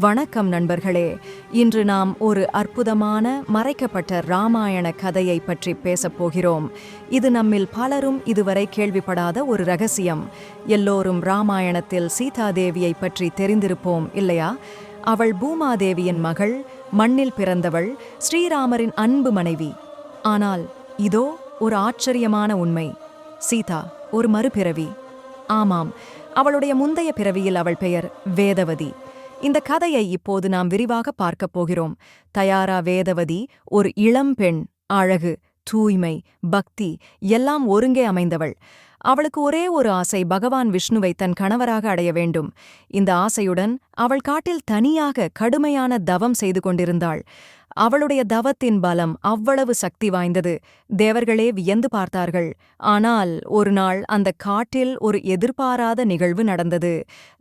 வணக்கம் நண்பர்களே. இன்று நாம் ஒரு அற்புதமான மறைக்கப்பட்ட ராமாயண கதையை பற்றி பேசப் போகிறோம். இது நம்மில் பலரும் இதுவரை கேள்விப்படாத ஒரு ரகசியம். எல்லோரும் ராமாயணத்தில் சீதாதேவியை பற்றி தெரிந்திருப்போம் இல்லையா? அவள் பூமாதேவியின் மகள் மண்ணில் பிறந்தவள் ஸ்ரீராமரின் அன்பு மனைவி. ஆனால் இதோ ஒரு ஆச்சரியமான உண்மை. சீதா ஒரு மறுபிறவி. ஆமாம் அவளுடைய முந்தைய பிறவியில் அவள் பெயர் வேதவதி. இந்த கதையை இப்போது நாம் விரிவாக பார்க்கப் போகிறோம். தயாரா வேதவதி ஒரு இளம்பெண் அழகு தூய்மை பக்தி எல்லாம் ஒருங்கே அமைந்தவள். அவளுக்கு ஒரே ஒரு ஆசை பகவான் விஷ்ணுவை தன் கணவராக அடைய வேண்டும். இந்த ஆசையுடன் அவள் காட்டில் தனியாக கடுமையான தவம் செய்து கொண்டிருந்தாள். அவளுடைய தவத்தின் பலம் அவ்வளவு சக்தி வாய்ந்தது. தேவர்களே வியந்து பார்த்தார்கள். ஆனால் ஒரு நாள் அந்த காட்டில் ஒரு எதிர்பாராத நிகழ்வு நடந்தது.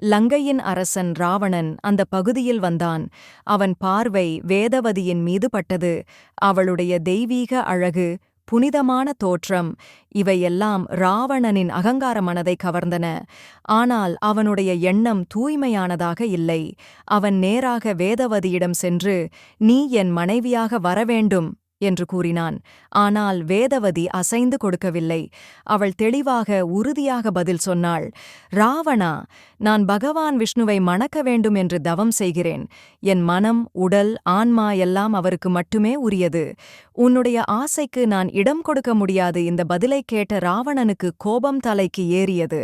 லங்கையின் அரசன் ராவணன் அந்த பகுதியில் வந்தான். அவன் பார்வை வேதவதியின் மீது பட்டது. அவளுடைய தெய்வீக அழகு புனிதமான தோற்றம். இவையெல்லாம் ராவணனின் அகங்கார மனதை கவர்ந்தன. ஆனால் அவனுடைய எண்ணம் தூய்மையானதாக இல்லை. அவன் நேராக வேதவதியிடம் சென்று நீ என் மனைவியாக வரவேண்டும். என்று கூறினான். ஆனால் வேதவதி அசைந்து கொடுக்கவில்லை. அவள் தெளிவாக உறுதியாக பதில் சொன்னாள். ராவணா நான் பகவான் விஷ்ணுவை மணக்க வேண்டும் என்று தவம் செய்கிறேன். என் மனம் உடல் ஆன்மா எல்லாம் அவருக்கு மட்டுமே உரியது. உன்னுடைய ஆசைக்கு நான் இடம் கொடுக்க முடியாது. இந்த பதிலை கேட்ட ராவணனுக்கு கோபம் தலைக்கு ஏறியது.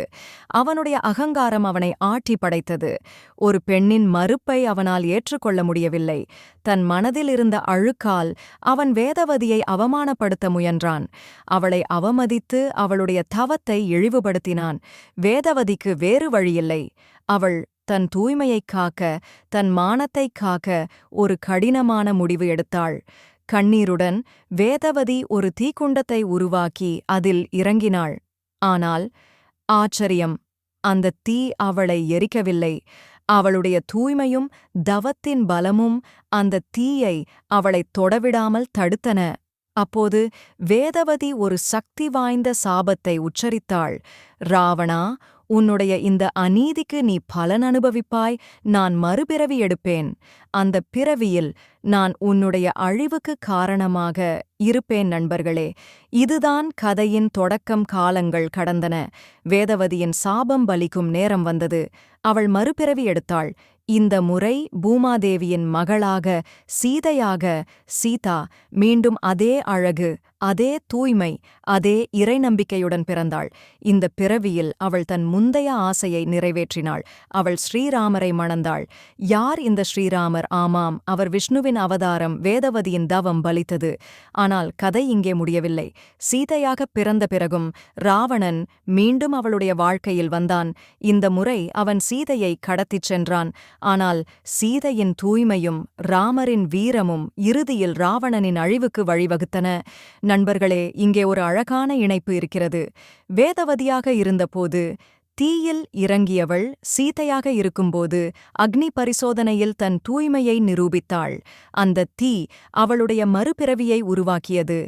அவனுடைய அகங்காரம் அவனை ஆட்டி படைத்தது. ஒரு பெண்ணின் மறுப்பை அவனால் ஏற்றுக்கொள்ள முடியவில்லை. தன் மனதில் இருந்த அழுக்கால் அவன் வேதவதியை அவமானப்படுத்த முயன்றான். அவளை அவமதித்து அவளுடைய தவத்தை இழிவுபடுத்தினான். வேதவதிக்கு வேறு வழியில்லை. அவள் தன் தூய்மையைக் காக்க தன் மானத்தைக் காக்க ஒரு கடினமான முடிவு எடுத்தாள். கண்ணீருடன் வேதவதி ஒரு தீக்குண்டத்தை உருவாக்கி அதில் இறங்கினாள். ஆனால் ஆச்சரியம் அந்த தீ அவளை எரிக்கவில்லை. அவளுடைய தூய்மையும் தவத்தின் பலமும் அந்த தீயை அவளைத் தொடவிடாமல் தடுத்தன. அப்போது வேதவதி ஒரு சக்தி வாய்ந்த சாபத்தை உச்சரித்தாள். ராவணா உன்னுடைய இந்த அநீதிக்கு நீ பலன் அனுபவிப்பாய் நான் மறுபிறவி எடுப்பேன். அந்த பிறவியில் நான் உன்னுடைய அழிவுக்கு காரணமாக இருப்பேன் நண்பர்களே. இதுதான் கதையின் தொடக்கம் காலங்கள் கடந்தன. வேதவதியின் சாபம் பலிக்கும் நேரம் வந்தது. அவள் மறுபிறவி எடுத்தாள். இந்த முறை பூமாதேவியின் மகளாக சீதையாக சீதா மீண்டும் அதே அழகு அதே தூய்மை அதே இறை நம்பிக்கையுடன் பிறந்தாள். இந்த பிறவியில் அவள் தன் முந்தைய ஆசையை நிறைவேற்றினாள். அவள் ஸ்ரீராமரை மணந்தாள். யார் இந்த ஸ்ரீராமர்? ஆமாம் அவர் விஷ்ணுவின் அவதாரம் வேதவதியின் தவம் பலித்தது. ஆனால் கதை இங்கே முடியவில்லை. சீதையாக பிறந்த பிறகும் ராவணன் மீண்டும் அவளுடைய வாழ்க்கையில் வந்தான். இந்த முறை அவன் சீதையை கடத்திச் சென்றான். ஆனால் சீதையின் தூய்மையும் ராமரின் வீரமும் இறுதியில் ராவணனின் அழிவுக்கு வழிவகுத்தன. நண்பர்களே இங்கே ஒரு அழகான இணைப்பு இருக்கிறது. வேதவதியாக இருந்தபோது தீயில் இறங்கியவள் சீதையாக இருக்கும்போது அக்னி பரிசோதனையில் தன் தூய்மையை நிரூபித்தாள். அந்த தீ அவளுடைய மறுபிறவியை உருவாக்கியது.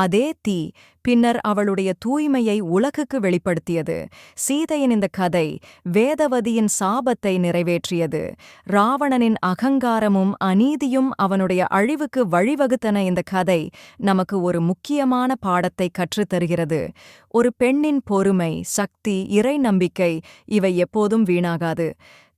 அதே தீ பின்னர் அவளுடைய தூய்மையை உலகுக்கு வெளிப்படுத்தியது. சீதையின் இந்த கதை வேதவதியின் சாபத்தை நிறைவேற்றியது. ராவணனின் அகங்காரமும் அநீதியும் அவனுடைய அழிவுக்கு வழிவகுத்தன இந்த கதை நமக்கு ஒரு முக்கியமான பாடத்தை கற்றுத்தருகிறது ஒரு பெண்ணின் பொறுமை சக்தி இறை நம்பிக்கை இவை எப்போதும் வீணாகாது.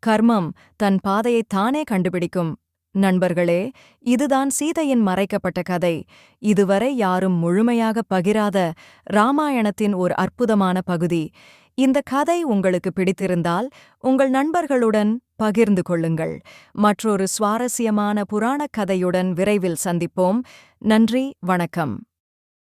கர்மம் தன் பாதையை தானே கண்டுபிடிக்கும். நண்பர்களே இதுதான் சீதையின் மறைக்கப்பட்ட கதை. இதுவரை யாரும் முழுமையாக பகிராத ராமாயணத்தின் ஒரு அற்புதமான பகுதி. இந்த கதை உங்களுக்கு பிடித்திருந்தால் உங்கள் நண்பர்களுடன் பகிர்ந்து கொள்ளுங்கள். மற்றொரு சுவாரஸ்யமான புராணக் கதையுடன் விரைவில் சந்திப்போம். நன்றி வணக்கம்.